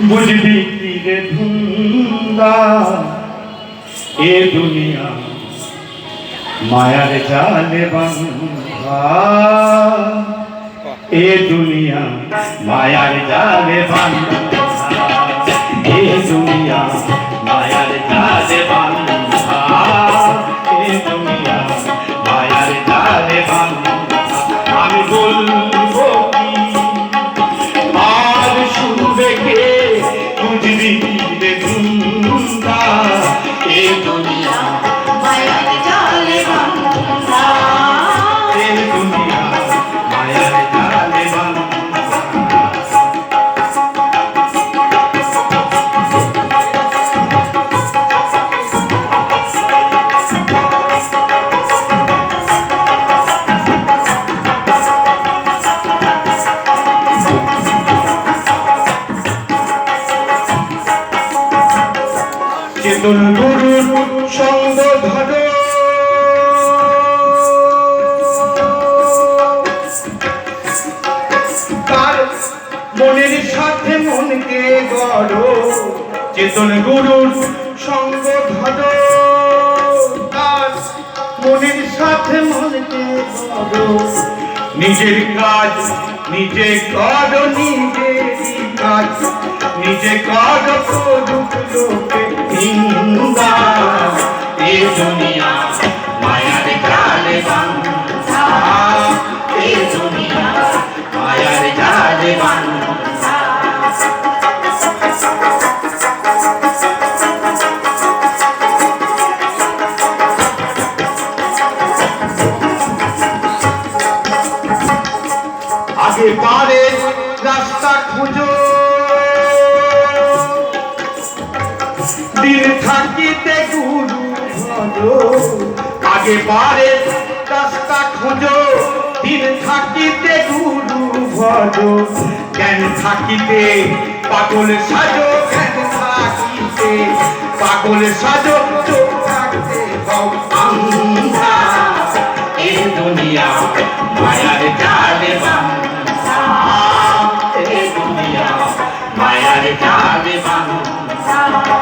বুঝবি কি রে ধুন্দা এ দুনিয়া মায়ার জালে বান্ধা এ দুনিয়া মায়ার জালে বান্ধা চেতন গুরুর সঙ্গ তার মনের সাথে মনকে গড়, চেতন গুরুর সঙ্গ ধর তার মনের সাথে মনকে গড়, নিজের কাজ নিজে কর নিজের কাজ নিজে কর পারে রাস্তা খুঁজো। দিন থাকিতে গুরু আগে পারে রাস্তা খুঁজো। দিন থাকিতে গুরু ভজো জ্ঞান থাকিতে, পাগল সাজো, জ্ঞান থাকিতে, পাগল সাজো, চোখ থাকতে মায়ার জালে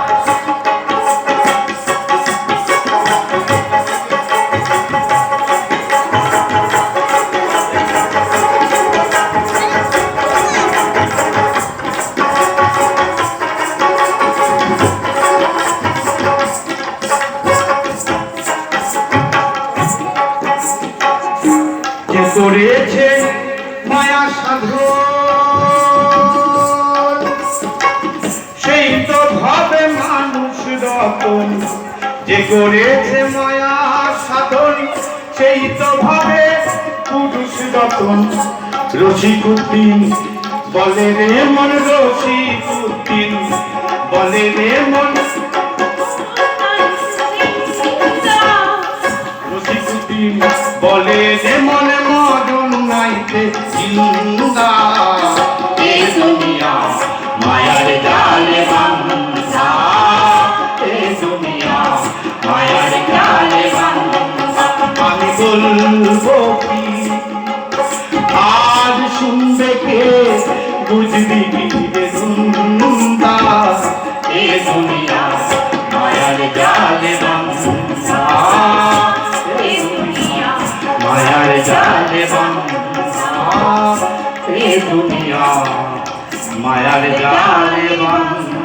করেছে মায়া সাধন রতন যে করেছে মায়া সাধন, সেই তো ভাবে পুরুষ রতন রসিকুদ্দিন বলে রে মন রসিকুদ্দিন বলে রে মন। রসিকুদ্দিন বলে যে মনে মরণ নাইতে জিন্দা। বুঝবি রে দুন্দা এ দুনিয়া মায়ার জালে বান্ধা এ দুনিয়া মায়ার জালে বান্ধা এ দুনিয়া মায়ার জালে বান্ধা